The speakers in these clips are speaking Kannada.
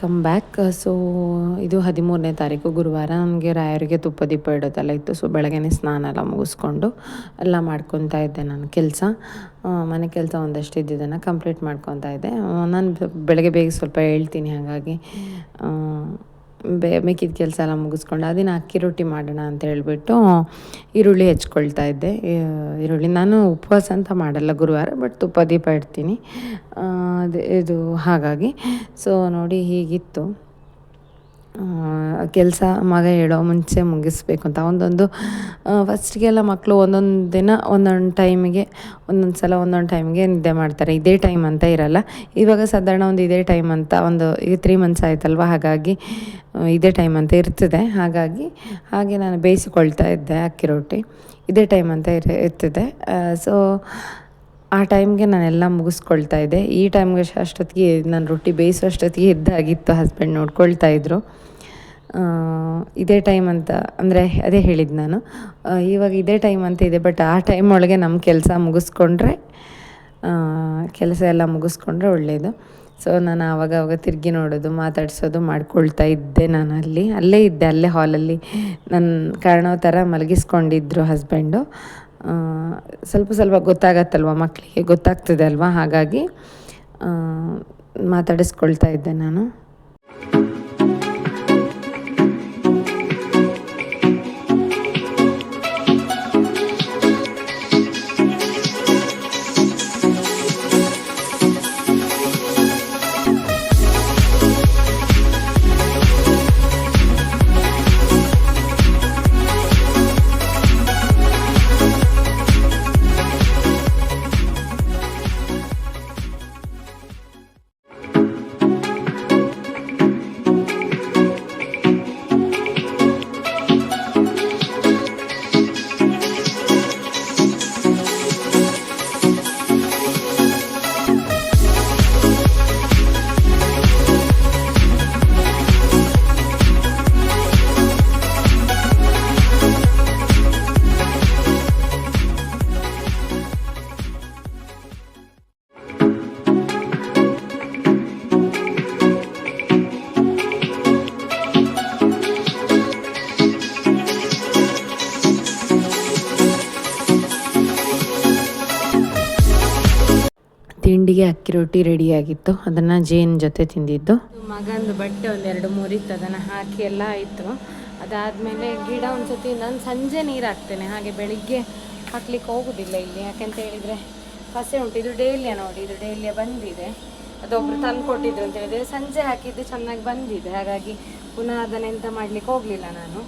ವೆಲ್ಕಮ್ ಬ್ಯಾಕ್ ಸೊ ಇದು ಹದಿಮೂರನೇ ತಾರೀಕು ಗುರುವಾರ ನನಗೆ ರಾಯರಿಗೆ ತುಪ್ಪ ದೀಪ ಇಡೋದೆಲ್ಲ ಇತ್ತು. ಸೊ ಬೆಳಗ್ಗೆನೇ ಸ್ನಾನ ಎಲ್ಲ ಮುಗಿಸ್ಕೊಂಡು ಎಲ್ಲ ಮಾಡ್ಕೊತಾ ಇದ್ದೆ ನಾನು ಕೆಲಸ. ಮನೆ ಕೆಲಸ ಒಂದಷ್ಟು ಇದ್ದಿದ್ದನ್ನು ಕಂಪ್ಲೀಟ್ ಮಾಡ್ಕೊತಾ ಇದ್ದೆ. ನಾನು ಬೆಳಗ್ಗೆ ಬೇಗ ಸ್ವಲ್ಪ ಹೇಳ್ತೀನಿ ಹಾಗಾಗಿ. ಬೇ ಮಿಕ್ಕಿದ ಕೆಲಸ ಎಲ್ಲ ಮುಗಿಸ್ಕೊಂಡು, ಅದಿನ ಅಕ್ಕಿ ರೊಟ್ಟಿ ಮಾಡೋಣ ಅಂತ ಹೇಳಿಬಿಟ್ಟು ಈರುಳ್ಳಿ ಹೆಚ್ಕೊಳ್ತಾ ಇದ್ದೆ. ಈರುಳ್ಳಿ ನಾನು ಉಪವಾಸ ಅಂತ ಮಾಡಲ್ಲ ಗುರುವಾರ, ಬಟ್ ತುಪ್ಪ ದೀಪ ಇಡ್ತೀನಿ. ಇದು ಹಾಗಾಗಿ. ಸೊ ನೋಡಿ ಹೀಗಿತ್ತು. ಕೆಲಸ ಮಗ ಹೇಳೋ ಮುಂಚೆ ಮುಗಿಸ್ಬೇಕು ಅಂತ. ಒಂದೊಂದು ಫಸ್ಟಿಗೆಲ್ಲ ಮಕ್ಕಳು ಒಂದೊಂದು ದಿನ, ಒಂದೊಂದು ಟೈಮಿಗೆ ಒಂದೊಂದು ಸಲ ಒಂದೊಂದು ಟೈಮ್ಗೆ ನಿದ್ದೆ ಮಾಡ್ತಾರೆ. ಇದೇ ಟೈಮ್ ಅಂತ ಇರಲ್ಲ. ಇವಾಗ ಸಾಧಾರಣ ಒಂದು ಇದೇ ಟೈಮ್ ಅಂತ ಒಂದು ಈಗ ತ್ರೀ ಮಂತ್ಸ್ ಆಯ್ತಲ್ವ? ಹಾಗಾಗಿ ಇದೇ ಟೈಮ್ ಅಂತ ಇರ್ತದೆ. ಹಾಗಾಗಿ, ಹಾಗೆ ನಾನು ಬೇಯಿಸಿಕೊಳ್ತಾ ಇದ್ದೆ ಅಕ್ಕಿ ರೊಟ್ಟಿ. ಇದೇ ಟೈಮ್ ಅಂತ ಇರ, ಇರ್ತಿದೆ. ಸೊ ಆ ಟೈಮ್ಗೆ ನಾನೆಲ್ಲ ಮುಗಿಸ್ಕೊಳ್ತಾ ಇದ್ದೆ. ಈ ಟೈಮ್ಗೆ ಅಷ್ಟೊತ್ತಿಗೆ ನಾನು ರೊಟ್ಟಿ ಬೇಯಿಸೋ ಅಷ್ಟೊತ್ತಿಗೆ ಎದ್ದಾಗಿತ್ತು ಹಸ್ಬೆಂಡ್ ನೋಡ್ಕೊಳ್ತಾ ಇದ್ದರು ಇದೇ ಟೈಮ್ ಅಂತ, ಅಂದರೆ ಅದೇ ಹೇಳಿದ್ದು ನಾನು. ಇವಾಗ ಇದೇ ಟೈಮ್ ಅಂತ ಇದೆ, ಬಟ್ ಆ ಟೈಮ್ ಒಳಗೆ ನಮ್ಮ ಕೆಲಸ ಮುಗಿಸ್ಕೊಂಡ್ರೆ ಕೆಲಸ ಎಲ್ಲ ಮುಗಿಸ್ಕೊಂಡ್ರೆ ಒಳ್ಳೆಯದು ಸೊ ನಾನು ಆವಾಗ ಆವಾಗ ತಿರುಗಿ ನೋಡೋದು, ಮಾತಾಡಿಸೋದು ಮಾಡ್ಕೊಳ್ತಾ ಇದ್ದೆ ನಾನು ಅಲ್ಲಿ. ಅಲ್ಲೇ ಇದ್ದೆ, ಅಲ್ಲೇ ಹಾಲಲ್ಲಿ ನನ್ನ ಕಾರಣೋ ಥರ ಮಲಗಿಸ್ಕೊಂಡಿದ್ರು ಹಸ್ಬೆಂಡು. ಸ್ವಲ್ಪ ಸ್ವಲ್ಪ ಗೊತ್ತಾಗತ್ತಲ್ವ ಮಕ್ಕಳಿಗೆ ಗೊತ್ತಾಗ್ತದೆ ಅಲ್ವಾ? ಹಾಗಾಗಿ ಮಾತಾಡಿಸ್ಕೊಳ್ತಾ ಇದ್ದೆ ನಾನು. ಅಕ್ಕಿ ರೊಟ್ಟಿ ರೆಡಿಯಾಗಿತ್ತು ಅದನ್ನು ಜೇನ್ ಜೊತೆ ತಿಂದಿದ್ದು. ಮಗಂದು ಬಟ್ಟೆ ಒಂದೆರಡು ಮೂರು ಇತ್ತು. ಅದನ್ನು ಹಾಕಿ ಎಲ್ಲ ಆಯಿತು. ಅದಾದಮೇಲೆ ಗಿಡ ಒಂದ್ಸತಿ ನಾನು ಸಂಜೆ ನೀರು ಹಾಕ್ತೇನೆ. ಹಾಗೆ ಬೆಳಿಗ್ಗೆ ಹಾಕ್ಲಿಕ್ಕೆ ಹೋಗೋದಿಲ್ಲ ಇಲ್ಲಿ. ಯಾಕೆಂತ ಹೇಳಿದ್ರೆ ಹಸಿ ಉಂಟು. ಇದು ಡೇಲಿಯ ನೋಡಿ. ಇದು ಡೇಲಿಯ ಬಂದಿದೆ. ಅದೊಬ್ರು ತಂದು ಕೊಟ್ಟಿದ್ರು ಅಂತ ಹೇಳಿದ್ರೆ ಸಂಜೆ ಹಾಕಿದ್ದು ಚೆನ್ನಾಗಿ ಬಂದಿದೆ. ಹಾಗಾಗಿ ಪುನಃ ಅದನ್ನೆಂತ ಮಾಡ್ಲಿಕ್ಕೆ ಹೋಗಲಿಲ್ಲ ನಾನು.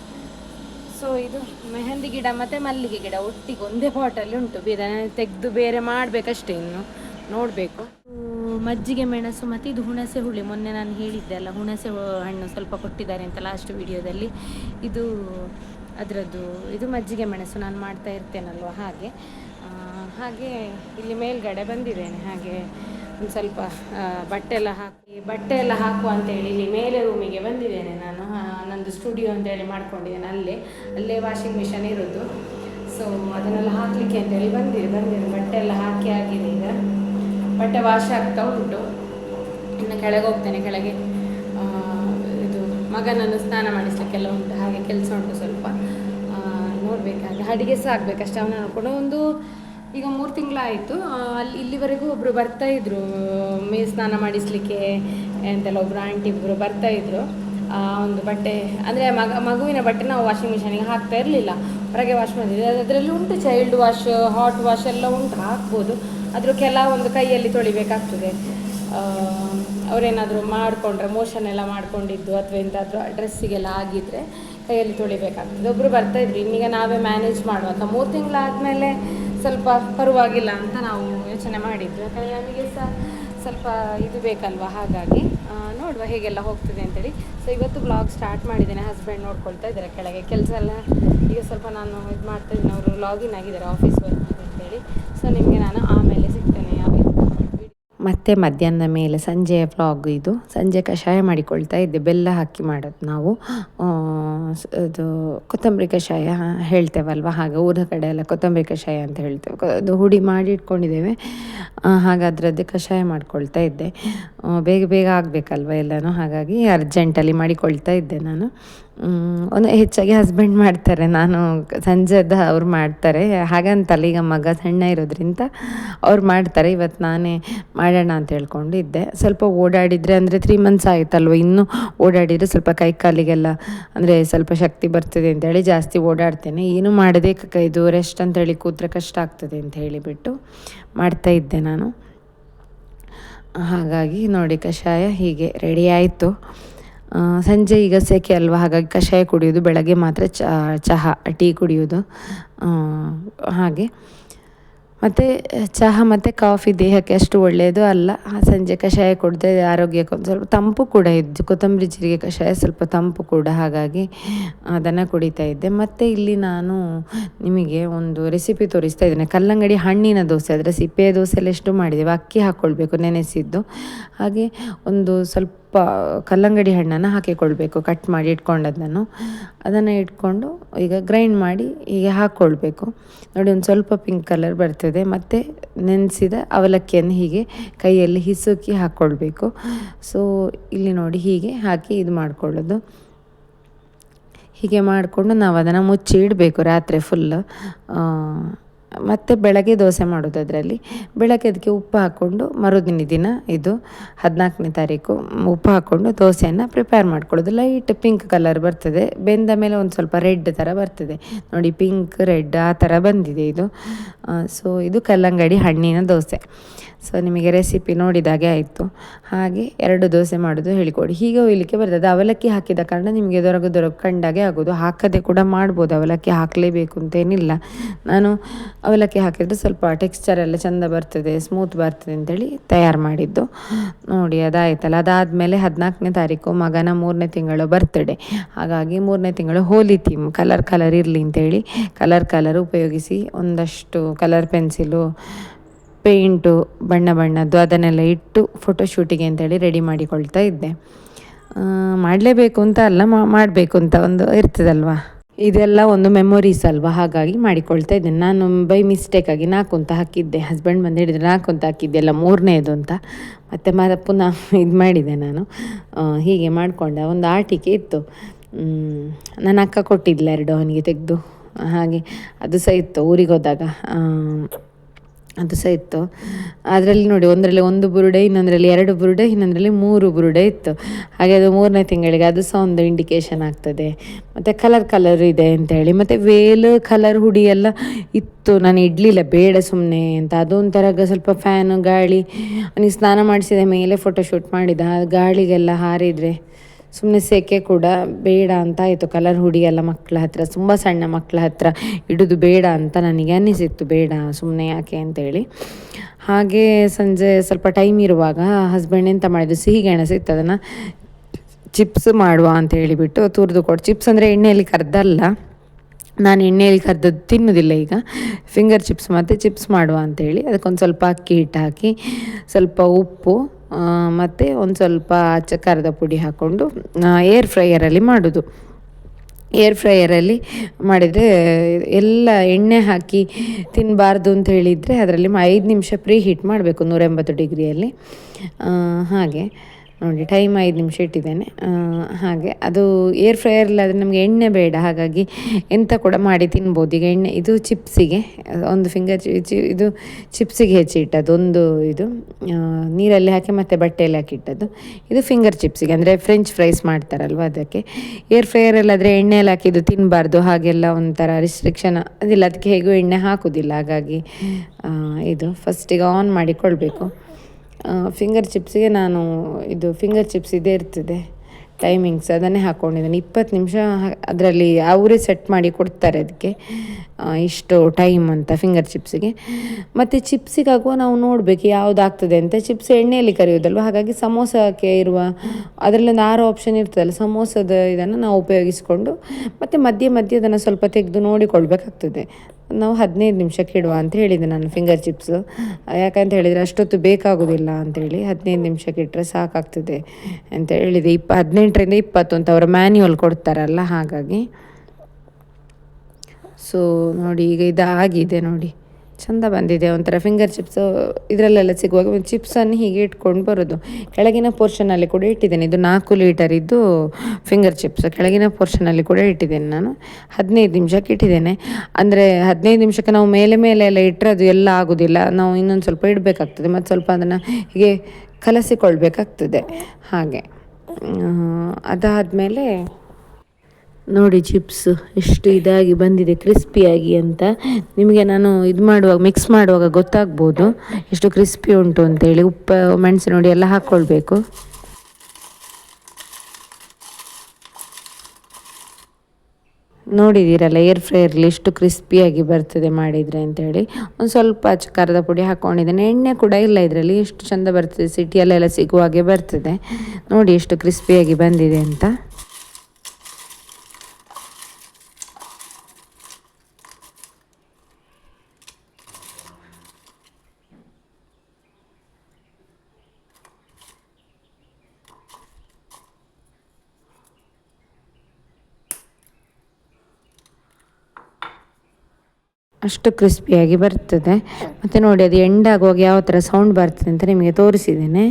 ಸೊ ಇದು ಮೆಹಂದಿ ಗಿಡ ಮತ್ತು ಮಲ್ಲಿಗೆ ಗಿಡ. ಒಟ್ಟಿಗೆ ಒಂದೇ ಪಾಟಲ್ಲಿ ಉಂಟು. ಬೇರೆ ತೆಗೆದು ಬೇರೆ ಮಾಡಬೇಕಷ್ಟೇ ಇನ್ನು. ನೋಡಬೇಕು. ಮಜ್ಜಿಗೆ ಮೆಣಸು ಮತ್ತು ಇದು ಹುಣಸೆ ಹುಳಿ. ಮೊನ್ನೆ ನಾನು ಹೇಳಿದ್ದೆ ಅಲ್ಲ, ಹುಣಸೆ ಹಣ್ಣು ಸ್ವಲ್ಪ ಕೊಟ್ಟಿದ್ದಾರೆ ಅಂತ ಲಾಸ್ಟ್ ವಿಡಿಯೋದಲ್ಲಿ. ಇದು ಅದರದ್ದು, ಇದು ಮಜ್ಜಿಗೆ ಮೆಣಸು ನಾನು ಮಾಡ್ತಾ ಇರ್ತೇನಲ್ವ ಹಾಗೆ. ಹಾಗೆ ಇಲ್ಲಿ ಮೇಲ್ಗಡೆ ಬಂದಿದ್ದೇನೆ. ಹಾಗೆ ಒಂದು ಸ್ವಲ್ಪ ಬಟ್ಟೆ ಎಲ್ಲ ಹಾಕಿ, ಬಟ್ಟೆ ಎಲ್ಲ ಹಾಕುವ ಅಂತೇಳಿ ಇಲ್ಲಿ ಮೇಲೆ ರೂಮಿಗೆ ಬಂದಿದ್ದೇನೆ ನಾನು. ನಂದು ಸ್ಟುಡಿಯೋ ಅಂತೇಳಿ ಮಾಡ್ಕೊಂಡಿದ್ದೇನೆ ಅಲ್ಲೇ. ಅಲ್ಲೇ ವಾಷಿಂಗ್ ಮಿಷನ್ ಇರೋದು. ಸೊ ಅದನ್ನೆಲ್ಲ ಹಾಕಲಿಕ್ಕೆ ಅಂತೇಳಿ ಬಂದಿದೆ ಬಂದಿದೆ ಬಟ್ಟೆ ಎಲ್ಲ ಹಾಕಿ ಆಗಿದೆ ಈಗ. ಬಟ್ಟೆ ವಾಶ್ ಆಗ್ತಾ ಉಂಟು. ಇನ್ನು ಕೆಳಗೆ ಹೋಗ್ತೇನೆ, ಕೆಳಗೆ ಇದು ಮಗನನ್ನು ಸ್ನಾನ ಮಾಡಿಸ್ಲಿಕ್ಕೆಲ್ಲ ಉಂಟು, ಹಾಗೆ ಕೆಲಸ ಉಂಟು ಸ್ವಲ್ಪ. ನೋಡಬೇಕಾದ್ರೆ ಅಡಿಗೆ ಸಹ ಆಗಬೇಕಷ್ಟೇ ಅವನ ನೋಡ್ಕೊಂಡು. ಒಂದು ಈಗ ಮೂರು ತಿಂಗಳಾಯಿತು ಅಲ್ಲಿ ಇಲ್ಲಿವರೆಗೂ ಒಬ್ಬರು ಬರ್ತಾ ಇದ್ರು, ಮೇ ಸ್ನಾನ ಮಾಡಿಸ್ಲಿಕ್ಕೆ ಅಂತೆಲ್ಲ ಒಬ್ಬರು ಆಂಟಿ ಇಬ್ಬರು ಬರ್ತಾ ಇದ್ರು. ಆ, ಒಂದು ಬಟ್ಟೆ, ಅಂದರೆ ಮಗ, ಮಗುವಿನ ಬಟ್ಟೆ ನಾವು ವಾಷಿಂಗ್ ಮಿಷನಿಗೆ ಹಾಕ್ತಾ ಇರಲಿಲ್ಲ. ಹೊರಗೆ ವಾಶ್ ಮಾಡಿದ್ವಿ. ಅದರಲ್ಲಿ ಉಂಟು ಚೈಲ್ಡ್ ವಾಶ್ ಹಾಟ್ ವಾಶ್ ಎಲ್ಲ ಉಂಟು, ಹಾಕ್ಬೋದು. ಅದ್ರ ಕೆಲವೊಂದು ಕೈಯಲ್ಲಿ ತೊಳಿಬೇಕಾಗ್ತದೆ. ಅವರೇನಾದರೂ ಮಾಡಿಕೊಂಡ್ರೆ ಮೋಷನ್ ಎಲ್ಲ ಮಾಡಿಕೊಂಡಿದ್ದು ಅಥವಾ ಎಂತಾದರೂ ಡ್ರೆಸ್ಸಿಗೆಲ್ಲ ಆಗಿದ್ದರೆ ಕೈಯಲ್ಲಿ ತೊಳಿಬೇಕಾಗ್ತದೆ. ಒಬ್ಬರು ಬರ್ತಾಯಿದ್ರು ಇನ್ನೀಗ ನಾವೇ ಮ್ಯಾನೇಜ್ ಮಾಡುವಾಗ ಮೂರು ತಿಂಗಳಾದಮೇಲೆ ಸ್ವಲ್ಪ ಪರವಾಗಿಲ್ಲ ಅಂತ ನಾವು ಯೋಚನೆ ಮಾಡಿದ್ವಿ ಯಾಕಂದರೆ ನಮಗೆ ಸಹ ಸ್ವಲ್ಪ ಇದು ಬೇಕಲ್ವ ಹಾಗಾಗಿ ನೋಡುವ ಹೇಗೆಲ್ಲ ಹೋಗ್ತದೆ ಅಂತೇಳಿ. ಸೊ ಇವತ್ತು ಬ್ಲಾಗ್ ಸ್ಟಾರ್ಟ್ ಮಾಡಿದ್ದೇನೆ ಹಸ್ಬೆಂಡ್ ನೋಡ್ಕೊಳ್ತಾ ಇದ್ದಾರೆ ಕೆಳಗೆ. ಕೆಲಸ ಎಲ್ಲ ಈಗ ಸ್ವಲ್ಪ ನಾನು ಇದು ಮಾಡ್ತಾ ಇದ್ದೀನಿ, ಅವರು ಲಾಗಿನ್ ಆಗಿದ್ದಾರೆ ಆಫೀಸ್ ವರ್ಕ್ ಅಂತೇಳಿ ಸೊ ನಿಮಗೆ ನಾನು ಆಮೇಲೆ ಸಿಗ್ತೇನೆ ಮತ್ತೆ ಮಧ್ಯಾಹ್ನದ ಮೇಲೆ ಸಂಜೆಯ ಫ್ಲಾಗ್ ಇದು. ಸಂಜೆ ಕಷಾಯ ಮಾಡಿಕೊಳ್ತಾ ಇದ್ದೆ. ಬೆಲ್ಲ ಹಾಕಿ ಮಾಡೋದು ನಾವು. ಅದು ಕೊತ್ತಂಬರಿ ಕಷಾಯ ಹೇಳ್ತೇವಲ್ವ? ಹಾಗೆ ಊರ ಕಡೆ ಎಲ್ಲ ಕೊತ್ತಂಬರಿ ಕಷಾಯ ಅಂತ ಹೇಳ್ತೇವೆ. ಅದು ಹುಡಿ ಮಾಡಿ ಇಟ್ಕೊಂಡಿದ್ದೇವೆ. ಹಾಗೆ ಅದರದ್ದೇ ಕಷಾಯ ಮಾಡ್ಕೊಳ್ತಾ ಇದ್ದೆ. ಬೇಗ ಬೇಗ ಆಗಬೇಕಲ್ವ ಎಲ್ಲನೂ? ಹಾಗಾಗಿ ಅರ್ಜೆಂಟಲ್ಲಿ ಮಾಡಿಕೊಳ್ತಾ ಇದ್ದೆ ನಾನು. ಒಂದು ಹೆಚ್ಚಾಗಿ ಹಸ್ಬೆಂಡ್ ಮಾಡ್ತಾರೆ, ನಾನು ಸಂಜೆದ ಅವ್ರು ಮಾಡ್ತಾರೆ. ಹಾಗಂತಲ್ಲ, ಈಗ ಮಗ ಸಣ್ಣ ಇರೋದ್ರಿಂದ ಅವ್ರು ಮಾಡ್ತಾರೆ. ಇವತ್ತು ನಾನೇ ಮಾಡೋಣ ಅಂತ ಹೇಳ್ಕೊಂಡು ಇದ್ದೆ ಸ್ವಲ್ಪ ಓಡಾಡಿದರೆ ಅಂದರೆ ತ್ರೀ ಮಂತ್ಸ್ ಆಯಿತಲ್ವ? ಇನ್ನೂ ಓಡಾಡಿದರೆ ಸ್ವಲ್ಪ ಕೈ ಕಾಲಿಗೆಲ್ಲ ಅಂದರೆ ಸ್ವಲ್ಪ ಶಕ್ತಿ ಬರ್ತದೆ ಅಂತೇಳಿ ಜಾಸ್ತಿ ಓಡಾಡ್ತೇನೆ. ಏನು ಮಾಡದೆ ಇದು ರೆಸ್ಟ್ ಅಂತೇಳಿ ಕೂತ್ರೆ ಕಷ್ಟ ಆಗ್ತದೆ ಅಂತ ಹೇಳಿಬಿಟ್ಟು ಮಾಡ್ತಾ ಇದ್ದೆ ನಾನು. ಹಾಗಾಗಿ ನೋಡಿ, ಕಷಾಯ ಹೀಗೆ ರೆಡಿ ಆಯಿತು. ಸಂಜೆ ಈಗ ಸೆಕೆ ಅಲ್ವಾ? ಹಾಗಾಗಿ ಕಷಾಯ ಕುಡಿಯೋದು, ಬೆಳಗ್ಗೆ ಮಾತ್ರ ಚಹಾ, ಟೀ ಕುಡಿಯೋದು. ಹಾಗೆ. ಮತ್ತು ಚಹಾ ಮತ್ತು ಕಾಫಿ ದೇಹಕ್ಕೆ ಅಷ್ಟು ಒಳ್ಳೆಯದು ಅಲ್ಲ. ಸಂಜೆ ಕಷಾಯ ಕುಡಿದ್ರೆ ಆರೋಗ್ಯಕ್ಕೆ ಒಂದು ಸ್ವಲ್ಪ ತಂಪು ಕೂಡ ಇದ್ದು, ಕೊತ್ತಂಬರಿ ಜೀರಿಗೆ ಕಷಾಯ ಸ್ವಲ್ಪ ತಂಪು ಕೂಡ. ಹಾಗಾಗಿ ಅದನ್ನು ಕುಡಿತಾ ಇದ್ದೆ. ಮತ್ತು ಇಲ್ಲಿ ನಾನು ನಿಮಗೆ ಒಂದು ರೆಸಿಪಿ ತೋರಿಸ್ತಾ ಇದ್ದೇನೆ. ಕಲ್ಲಂಗಡಿ ಹಣ್ಣಿನ ದೋಸೆ. ಅದರ ಸಿಪ್ಪೆಯ ಎಲ್ಲ ಎಷ್ಟು ಮಾಡಿದ್ದೇವೆ? ಅಕ್ಕಿ ಹಾಕ್ಕೊಳ್ಬೇಕು ನೆನೆಸಿದ್ದು. ಹಾಗೆ ಒಂದು ಸ್ವಲ್ಪ ಕಲ್ಲಂಗಡಿ ಹಣ್ಣನ್ನು ಹಾಕಿಕೊಳ್ಬೇಕು. ಕಟ್ ಮಾಡಿ ಇಟ್ಕೊಂಡದನ್ನು ಅದನ್ನು ಇಟ್ಕೊಂಡು ಈಗ ಗ್ರೈಂಡ್ ಮಾಡಿ ಹೀಗೆ ಹಾಕ್ಕೊಳ್ಬೇಕು. ನೋಡಿ ಒಂದು ಸ್ವಲ್ಪ ಪಿಂಕ್ ಕಲರ್ ಬರ್ತದೆ. ಮತ್ತು ನೆನೆಸಿದ ಅವಲಕ್ಕಿಯನ್ನು ಹೀಗೆ ಕೈಯಲ್ಲಿ ಹಿಸುಕಿ ಹಾಕ್ಕೊಳ್ಬೇಕು. ಸೊ ಇಲ್ಲಿ ನೋಡಿ ಹೀಗೆ ಹಾಕಿ ಇದು ಮಾಡ್ಕೊಳ್ಳೋದು. ಹೀಗೆ ಮಾಡಿಕೊಂಡು ನಾವು ಅದನ್ನು ಮುಚ್ಚಿ ಇಡಬೇಕು ರಾತ್ರಿ ಫುಲ್ ಮತ್ತು ಬೆಳಗ್ಗೆ ದೋಸೆ ಮಾಡೋದು ಅದರಲ್ಲಿ. ಬೆಳಗ್ಗೆ ಅದಕ್ಕೆ ಉಪ್ಪು ಹಾಕ್ಕೊಂಡು ಮರುದಿನ ದಿನ ಇದು ಹದಿನಾಲ್ಕನೇ ತಾರೀಕು ಉಪ್ಪು ಹಾಕ್ಕೊಂಡು ದೋಸೆಯನ್ನು ಪ್ರಿಪೇರ್ ಮಾಡ್ಕೊಳ್ಳೋದು. ಲೈಟ್ ಪಿಂಕ್ ಕಲರ್ ಬರ್ತದೆ. ಬೆಂದ ಮೇಲೆ ಒಂದು ಸ್ವಲ್ಪ ರೆಡ್ ಥರ ಬರ್ತದೆ. ನೋಡಿ ಪಿಂಕ್ ರೆಡ್ ಆ ಥರ ಬಂದಿದೆ ಇದು. ಸೊ ಇದು ಕಲ್ಲಂಗಡಿ ಹಣ್ಣಿನ ದೋಸೆ. ಸೊ ನಿಮಗೆ ರೆಸಿಪಿ ನೋಡಿದಾಗೆ ಆಯಿತು. ಹಾಗೆ ಎರಡು ದೋಸೆ ಮಾಡೋದು ಹೇಳಿಕೊಡಿ. ಹೀಗೆ ಒಯ್ಯಲಿಕ್ಕೆ ಬರ್ತದೆ. ಅವಲಕ್ಕಿ ಹಾಕಿದ ಕಾರಣ ನಿಮಗೆ ದೊರಗು ದೊರಕು ಕಂಡಾಗೆ ಆಗೋದು. ಹಾಕದೆ ಕೂಡ ಮಾಡ್ಬೋದು. ಅವಲಕ್ಕಿ ಹಾಕಲೇಬೇಕು ಅಂತೇನಿಲ್ಲ ನಾನು ಅವಲಕ್ಕಿ ಹಾಕಿದರೆ ಸ್ವಲ್ಪ ಟೆಕ್ಸ್ಚರ್ ಎಲ್ಲ ಚೆಂದ ಬರ್ತದೆ ಸ್ಮೂತ್ ಬರ್ತದೆ ಅಂತೇಳಿ ತಯಾರು ಮಾಡಿದ್ದು. ನೋಡಿ, ಅದಾಯ್ತಲ್ಲ. ಅದಾದಮೇಲೆ ಹದಿನಾಲ್ಕನೇ ತಾರೀಕು ಮಗನ ಮೂರನೇ ತಿಂಗಳು ಬರ್ತಡೇ ಹಾಗಾಗಿ ಮೂರನೇ ತಿಂಗಳು ಹೋಲಿ ಥೀಮ್ ಕಲರ್ ಕಲರ್ ಇರಲಿ ಅಂತೇಳಿ. ಕಲರ್ ಕಲರ್ ಉಪಯೋಗಿಸಿ ಒಂದಷ್ಟು ಕಲರ್ ಪೆನ್ಸಿಲು ಪೇಂಟು ಬಣ್ಣ, ಬಣ್ಣದ್ದು ಅದನ್ನೆಲ್ಲ ಇಟ್ಟು ಫೋಟೋಶೂಟಿಗೆ ಅಂತೇಳಿ ರೆಡಿ ಮಾಡಿಕೊಳ್ತಾ ಇದ್ದೆ. ಮಾಡಲೇಬೇಕು ಅಂತ ಅಲ್ಲ ಮಾಡಬೇಕು ಅಂತ ಒಂದು ಇರ್ತದಲ್ವಾ? ಇದೆಲ್ಲ ಒಂದು ಮೆಮೊರೀಸ್ ಅಲ್ವಾ? ಹಾಗಾಗಿ ಮಾಡಿಕೊಳ್ತಾ ಇದ್ದೇನೆ. ನಾನು ಬೈ ಮಿಸ್ಟೇಕಾಗಿ ನಾಲ್ಕು ಅಂತ ಹಾಕಿದ್ದೆ. ಹಸ್ಬೆಂಡ್ ಬಂದು ಹೇಳಿದ್ರೆ, ನಾಲ್ಕು ಅಂತ ಹಾಕಿದ್ದೆ. ಎಲ್ಲ ಮೂರನೇದು ಅಂತ. ಮತ್ತು ಮರ ಪುನಃ ಇದು ಮಾಡಿದೆ ನಾನು. ಹೀಗೆ ಮಾಡಿಕೊಂಡೆ. ಒಂದು ಆಟಿಕೆ ಇತ್ತು. ನನ್ನ ಅಕ್ಕ ಕೊಟ್ಟಿದ್ಲ ಎರಡು ಅವನಿಗೆ ತೆಗೆದು. ಹಾಗೆ ಅದು ಸಹ ಇತ್ತು ಊರಿಗೆ ಹೋದಾಗ ಅದು ಸಹ ಇತ್ತು. ಅದರಲ್ಲಿ ನೋಡಿ, ಒಂದರಲ್ಲಿ ಒಂದು ಬುರುಡೆ, ಇನ್ನೊಂದರಲ್ಲಿ ಎರಡು ಬುರುಡೆ, ಇನ್ನೊಂದರಲ್ಲಿ ಮೂರು ಬುರುಡೆ ಇತ್ತು. ಹಾಗೆ ಅದು ಮೂರನೇ ತಿಂಗಳಿಗೆ ಅದು ಸಹ ಒಂದು ಇಂಡಿಕೇಶನ್ ಆಗ್ತದೆ. ಮತ್ತು ಕಲರ್ ಕಲರ್ ಇದೆ ಅಂತೇಳಿ, ಮತ್ತು ವೇಲ್ ಕಲರ್ ಹುಡಿ ಎಲ್ಲ ಇತ್ತು. ನಾನು ಇಡಲಿಲ್ಲ, ಬೇಡ ಸುಮ್ಮನೆ ಅಂತ. ಅದೊಂಥರ ಸ್ವಲ್ಪ ಫ್ಯಾನು ಗಾಳಿ. ಅವನಿಗೆ ಸ್ನಾನ ಮಾಡಿಸಿದ ಮೇಲೆ ಫೋಟೋಶೂಟ್ ಮಾಡಿದ, ಗಾಳಿಗೆಲ್ಲ ಹಾರಿದರೆ ಸುಮ್ಮನೆ ಸೆಕೆ ಕೂಡ ಬೇಡ ಅಂತ ಆಯಿತು. ಕಲರ್ ಹುಡಿ ಎಲ್ಲ ಮಕ್ಕಳ ಹತ್ರ, ತುಂಬ ಸಣ್ಣ ಮಕ್ಕಳ ಹತ್ರ ಇಡೋದು ಬೇಡ ಅಂತ ನನಗೆ ಅನ್ನಿಸಿತ್ತು ಬೇಡ ಸುಮ್ಮನೆ ಯಾಕೆ ಅಂತೇಳಿ. ಹಾಗೆ ಸಂಜೆ ಸ್ವಲ್ಪ ಟೈಮ್ ಇರುವಾಗ ಹಸ್ಬೆಂಡ್ ಎಂತ ಮಾಡಿದ್ದು ಸಿಹಿ ಇತ್ತು. ಅದನ್ನು ಚಿಪ್ಸ್ ಮಾಡುವ ಅಂತ ಹೇಳಿಬಿಟ್ಟು ತುರಿದು ಕೊಟ್ಟು ಚಿಪ್ಸ್ ಅಂದರೆ ಎಣ್ಣೆಯಲ್ಲಿ ಕರ್ದಲ್ಲ. ನಾನು ಎಣ್ಣೆಯಲ್ಲಿ ಕರ್ದದ್ದು ತಿನ್ನೋದಿಲ್ಲ ಈಗ. ಫಿಂಗರ್ ಚಿಪ್ಸ್ ಮತ್ತು ಚಿಪ್ಸ್ ಮಾಡುವ ಅಂತೇಳಿ ಅದಕ್ಕೊಂದು ಸ್ವಲ್ಪ ಅಕ್ಕಿ ಹಿಟ್ಟು ಹಾಕಿ, ಸ್ವಲ್ಪ ಉಪ್ಪು ಮತ್ತು ಒಂದು ಸ್ವಲ್ಪ ಖಾರದ ಪುಡಿ ಹಾಕ್ಕೊಂಡು ಏರ್ ಫ್ರೈಯರಲ್ಲಿ ಮಾಡೋದು. ಏರ್ ಫ್ರೈಯರಲ್ಲಿ ಮಾಡಿದರೆ ಎಲ್ಲ ಎಣ್ಣೆ ಹಾಕಿ ತಿನ್ನಬಾರ್ದು ಅಂತ ಹೇಳಿದರೆ ಅದರಲ್ಲಿ ಐದು ನಿಮಿಷ ಪ್ರೀ ಹೀಟ್ ಮಾಡಬೇಕು ನೂರ ಎಂಬತ್ತು ಡಿಗ್ರಿಯಲ್ಲಿ. ಹಾಗೆ. ನೋಡಿ ಟೈಮ್ ಐದು ನಿಮಿಷ ಇಟ್ಟಿದ್ದೇನೆ. ಹಾಗೆ, ಅದು ಏರ್ ಫ್ರೈಯರಲ್ಲಿ ಆದರೆ ನಮಗೆ ಎಣ್ಣೆ ಬೇಡ, ಹಾಗಾಗಿ ಎಂತ ಕೂಡ ಮಾಡಿ ತಿನ್ಬೋದು. ಈಗ ಎಣ್ಣೆ, ಇದು ಚಿಪ್ಸಿಗೆ, ಒಂದು ಫಿಂಗರ್ ಚಿ ಇದು ಚಿಪ್ಸಿಗೆ ಹೆಚ್ಚಿಟ್ಟದ್ದು ಒಂದು ಇದು ನೀರಲ್ಲಿ ಹಾಕಿ ಮತ್ತು ಬಟ್ಟೆಯಲ್ಲಿ ಹಾಕಿ ಇಟ್ಟದ್ದು. ಇದು ಫಿಂಗರ್ ಚಿಪ್ಸಿಗೆ, ಅಂದರೆ ಫ್ರೆಂಚ್ ಫ್ರೈಸ್ ಮಾಡ್ತಾರಲ್ವ ಅದಕ್ಕೆ. ಏರ್ ಫ್ರೈಯರಲ್ಲಾದರೆ ಎಣ್ಣೆಯಲ್ಲಿ ಇದು ತಿನ್ನಬಾರ್ದು ಹಾಗೆಲ್ಲ ಒಂಥರ ರಿಸ್ಟ್ರಿಕ್ಷನ್ ಅದಿಲ್ಲ, ಅದಕ್ಕೆ ಹೇಗೂ ಎಣ್ಣೆ ಹಾಕೋದಿಲ್ಲ. ಹಾಗಾಗಿ ಇದು ಫಸ್ಟಿಗೆ ಆನ್ ಮಾಡಿಕೊಳ್ಬೇಕು ಫಿಂಗರ್ ಚಿಪ್ಸಿಗೆ ನಾನು ಇದು ಫಿಂಗರ್ ಚಿಪ್ಸ್ ಇದೇ ಇರ್ತದೆ. ಟೈಮಿಂಗ್ಸ್ ಅದನ್ನೇ ಹಾಕ್ಕೊಂಡಿದ್ದೀನಿ ಇಪ್ಪತ್ತು ನಿಮಿಷ ಅದರಲ್ಲಿ ಅವರೇ ಸೆಟ್ ಮಾಡಿ ಕೊಡ್ತಾರೆ ಅದಕ್ಕೆ. ಇಷ್ಟು ಟೈಮ್ ಅಂತ ಫಿಂಗರ್ ಚಿಪ್ಸಿಗೆ ಮತ್ತು ಚಿಪ್ಸಿಗಾಗುವ ನಾವು ನೋಡಬೇಕು ಯಾವುದಾಗ್ತದೆ ಅಂತ. ಚಿಪ್ಸ್ ಎಣ್ಣೆಯಲ್ಲಿ ಕರಿಯೋದಲ್ವ? ಹಾಗಾಗಿ ಸಮೋಸಕ್ಕೆ ಇರುವ ಅದರಲ್ಲೊಂದು ಆರು ಆಪ್ಷನ್ ಇರ್ತದಲ್ಲ, ಸಮೋಸದ ಇದನ್ನು ನಾವು ಉಪಯೋಗಿಸಿಕೊಂಡು ಮತ್ತು ಮಧ್ಯೆ ಮಧ್ಯೆ ಅದನ್ನು ಸ್ವಲ್ಪ ತೆಗೆದು ನೋಡಿಕೊಳ್ಬೇಕಾಗ್ತದೆ. ನಾವು ಹದಿನೈದು ನಿಮಿಷಕ್ಕೆ ಇಡುವ ಅಂತ ಹೇಳಿದೆ ನಾನು ಫಿಂಗರ್ ಚಿಪ್ಸು ಯಾಕಂತ ಹೇಳಿದರೆ ಅಷ್ಟೊತ್ತು ಬೇಕಾಗೋದಿಲ್ಲ ಅಂತೇಳಿ ಹದಿನೈದು ನಿಮಿಷಕ್ಕೆ ಇಟ್ಟರೆ ಸಾಕಾಗ್ತದೆ ಅಂತ ಹೇಳಿದೆ. ಇಪ್ಪ, ಹದಿನೆಂಟರಿಂದ ಇಪ್ಪತ್ತು ಅಂತ ಅವರ ಮ್ಯಾನ್ಯುವಲ್ ಕೊಡ್ತಾರಲ್ಲ ಹಾಗಾಗಿ. ಸೊ ನೋಡಿ ಈಗ ಇದಾಗಿದೆ ನೋಡಿ. ಚಂದ ಬಂದಿದೆ. ಒಂಥರ ಫಿಂಗರ್ ಚಿಪ್ಸು ಇದರಲ್ಲೆಲ್ಲ ಸಿಗುವಾಗ ಚಿಪ್ಸನ್ನು ಹೀಗೆ ಇಟ್ಕೊಂಡು ಬರೋದು. ಕೆಳಗಿನ ಪೋರ್ಷನಲ್ಲಿ ಕೂಡ ಇಟ್ಟಿದ್ದೇನೆ. ಇದು ನಾಲ್ಕು ಲೀಟರ್ ಇದ್ದು ಫಿಂಗರ್ ಚಿಪ್ಸ್ ಕೆಳಗಿನ ಪೋರ್ಷನಲ್ಲಿ ಕೂಡ ಇಟ್ಟಿದ್ದೇನೆ ನಾನು. ಹದಿನೈದು ನಿಮಿಷಕ್ಕೆ ಇಟ್ಟಿದ್ದೇನೆ. ಅಂದರೆ ಹದಿನೈದು ನಿಮಿಷಕ್ಕೆ ನಾವು ಮೇಲೆ ಮೇಲೆ ಎಲ್ಲ ಇಟ್ಟರೆ ಅದು ಎಲ್ಲ ಆಗೋದಿಲ್ಲ. ನಾವು ಇನ್ನೊಂದು ಸ್ವಲ್ಪ ಇಡಬೇಕಾಗ್ತದೆ. ಮತ್ತು ಸ್ವಲ್ಪ ಅದನ್ನು ಹೀಗೆ ಕಲಸಿಕೊಳ್ಬೇಕಾಗ್ತದೆ. ಹಾಗೆ. ಅದಾದಮೇಲೆ ನೋಡಿ ಚಿಪ್ಸ್ ಎಷ್ಟು ಇದಾಗಿ ಬಂದಿದೆ ಕ್ರಿಸ್ಪಿಯಾಗಿ ಅಂತ. ನಿಮಗೆ ನಾನು ಇದು ಮಾಡುವಾಗ ಮಿಕ್ಸ್ ಮಾಡುವಾಗ ಗೊತ್ತಾಗ್ಬೋದು. ಎಷ್ಟು ಕ್ರಿಸ್ಪಿ ಉಂಟು ಅಂತೇಳಿ. ಉಪ್ಪು, ಮೆಣಸು ನೋಡಿ ಎಲ್ಲ ಹಾಕ್ಕೊಳ್ಬೇಕು ನೋಡಿದ್ದೀರಲ್ಲ ಏರ್ ಫ್ರೈಯರ್ಲಿ ಎಷ್ಟು ಕ್ರಿಸ್ಪಿಯಾಗಿ ಬರ್ತದೆ ಮಾಡಿದರೆ ಅಂತೇಳಿ. ಒಂದು ಸ್ವಲ್ಪ ಖಾರದ ಪುಡಿ ಹಾಕ್ಕೊಂಡಿದ್ದೇನೆ ಎಣ್ಣೆ ಕೂಡ ಇಲ್ಲ ಇದರಲ್ಲಿ. ಎಷ್ಟು ಚೆಂದ ಬರ್ತದೆ, ಸಿಟಿಯಲ್ಲೆಲ್ಲ ಸಿಗುವಾಗೆ ಬರ್ತದೆ. ನೋಡಿ ಎಷ್ಟು ಕ್ರಿಸ್ಪಿಯಾಗಿ ಬಂದಿದೆ ಅಂತ. ಅಷ್ಟು ಕ್ರಿಸ್ಪಿಯಾಗಿ ಬರ್ತದೆ. ಮತ್ತು ನೋಡಿ, ಅದು ಎಂಡ್ ಆಗುವಾಗ ಯಾವ ಥರ ಸೌಂಡ್ ಬರ್ತದೆ ಅಂತ ನಿಮಗೆ ತೋರಿಸಿದ್ದೇನೆ.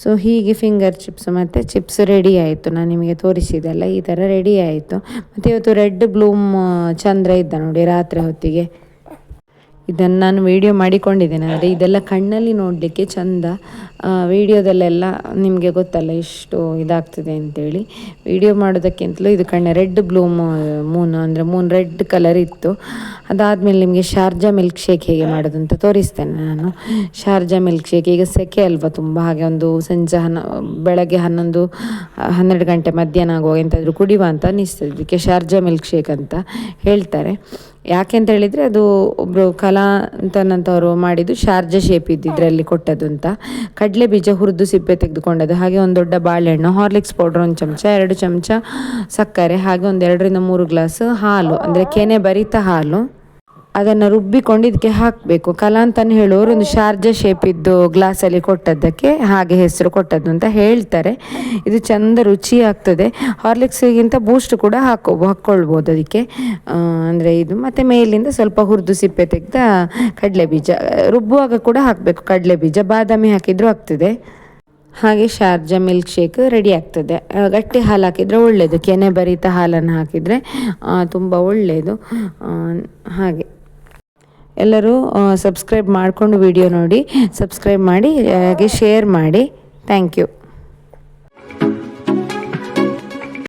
ಸೊ ಹೀಗೆ ಫಿಂಗರ್ ಚಿಪ್ಸ್ ಮತ್ತು ಚಿಪ್ಸ್ ರೆಡಿ ಆಯಿತು. ನಾನು ನಿಮಗೆ ತೋರಿಸಿದಲ್ಲ ಈ ಥರ ರೆಡಿ ಆಯಿತು. ಮತ್ತು ಇವತ್ತು ರೆಡ್ ಬ್ಲೂಮ್ ಚಂದ್ರ ಇದ್ದ ನೋಡಿ, ರಾತ್ರಿ ಹೊತ್ತಿಗೆ. ಇದನ್ನು ನಾನು ವೀಡಿಯೋ ಮಾಡಿಕೊಂಡಿದ್ದೇನೆ. ಅಂದರೆ ಇದೆಲ್ಲ ಕಣ್ಣಲ್ಲಿ ನೋಡಲಿಕ್ಕೆ ಚಂದ ವೀಡಿಯೋದಲ್ಲೆಲ್ಲ ನಿಮಗೆ ಗೊತ್ತಲ್ಲ ಎಷ್ಟು ಇದಾಗ್ತದೆ ಅಂತೇಳಿ. ವಿಡಿಯೋ ಮಾಡೋದಕ್ಕಿಂತಲೂ ಇದು ಕಣ್ಣ ರೆಡ್ ಬ್ಲೂಮ್ ಮೂನ್, ಅಂದರೆ ಮೂನ್ ರೆಡ್ ಕಲರ್ ಇತ್ತು. ಅದಾದಮೇಲೆ ನಿಮಗೆ ಶಾರ್ಜಾ ಮಿಲ್ಕ್ ಶೇಕ್ ಹೇಗೆ ಮಾಡೋದು ಅಂತ ತೋರಿಸ್ತೇನೆ ನಾನು. ಶಾರ್ಜಾ ಮಿಲ್ಕ್ ಶೇಕ್ ಈಗ ಸೆಕೆ ಅಲ್ವಾ ತುಂಬ, ಹಾಗೆ ಒಂದು ಸಂಜೆ ಹನ್ನ, ಬೆಳಗ್ಗೆ ಹನ್ನೊಂದು, ಹನ್ನೆರಡು ಗಂಟೆ ಮಧ್ಯಾಹ್ನ ಆಗುವಾಗ ಎಂತಾದರೂ ಕುಡಿಯುವ ಅಂತ ಅನ್ನಿಸ್ತದೆ. ಇದಕ್ಕೆ ಶಾರ್ಜಾ ಮಿಲ್ಕ್ ಶೇಕ್ ಅಂತ ಹೇಳ್ತಾರೆ. ಯಾಕೆ ಅಂತ ಹೇಳಿದರೆ ಅದು ಒಬ್ಬರು ಕಲಾ ಅಂತನಂತವರು ಮಾಡಿದ್ದು ಶಾರ್ಜಾ ಶೇಪ್ ಇದ್ದು ಇದರಲ್ಲಿ ಕೊಟ್ಟದ್ದು ಅಂತ. ಕಡಲೆ ಬೀಜ ಹುರಿದು ಸಿಪ್ಪೆ ತೆಗೆದುಕೊಂಡದ್ದು, ಹಾಗೆ ಒಂದು ದೊಡ್ಡ ಬಾಳೆಹಣ್ಣು, ಹಾರ್ಲಿಕ್ಸ್ ಪೌಡ್ರ್ ಒಂದು ಚಮಚ, ಎರಡು ಚಮಚ ಸಕ್ಕರೆ, ಹಾಗೆ ಒಂದು ಎರಡರಿಂದ ಮೂರು ಗ್ಲಾಸ್ ಹಾಲು, ಅಂದರೆ ಕೆನೆ ಬರಿತ ಹಾಲು. ಅದನ್ನು ರುಬ್ಬಿಕೊಂಡು ಇದಕ್ಕೆ ಹಾಕಬೇಕು. ಕಲಾ ಹೇಳೋರು ಒಂದು ಶಾರ್ಜ ಶೇಪ್ ಇದ್ದು ಗ್ಲಾಸಲ್ಲಿ ಕೊಟ್ಟದ್ದಕ್ಕೆ ಹಾಗೆ ಹೆಸರು ಕೊಟ್ಟದ್ದು ಅಂತ ಹೇಳ್ತಾರೆ. ಇದು ಚಂದ ರುಚಿ ಆಗ್ತದೆ. ಹಾರ್ಲಿಕ್ಸಿಗಿಂತ ಬೂಸ್ಟ್ ಕೂಡ ಹಾಕೋ, ಹಾಕ್ಕೊಳ್ಬೋದು ಅದಕ್ಕೆ. ಅಂದರೆ ಇದು ಮತ್ತು ಮೇಲಿಂದ ಸ್ವಲ್ಪ ಹುರಿದು ಸಿಪ್ಪೆ ತೆಗೆದ ಕಡಲೆ ಬೀಜ, ರುಬ್ಬುವಾಗ ಕೂಡ ಹಾಕಬೇಕು. ಕಡಲೆ ಬೀಜ, ಬಾದಾಮಿ ಹಾಕಿದರೂ ಆಗ್ತದೆ. ಹಾಗೆ ಶಾರ್ಜ ಮಿಲ್ಕ್ ಶೇಕ್ ರೆಡಿ ಆಗ್ತದೆ. ಗಟ್ಟಿ ಹಾಲು ಹಾಕಿದರೆ ಒಳ್ಳೆಯದು ಕೆನೆ ಬರಿತ ಹಾಲನ್ನು ಹಾಕಿದರೆ ತುಂಬ ಒಳ್ಳೆಯದು ಹಾಗೆ. ಎಲ್ಲರೂ ಸಬ್ಸ್ಕ್ರೈಬ್ ಮಾಡಿಕೊಂಡು ವಿಡಿಯೋ ನೋಡಿ ಸಬ್ಸ್ಕ್ರೈಬ್ ಮಾಡಿ ಹಾಗೆ ಶೇರ್ ಮಾಡಿ. Thank you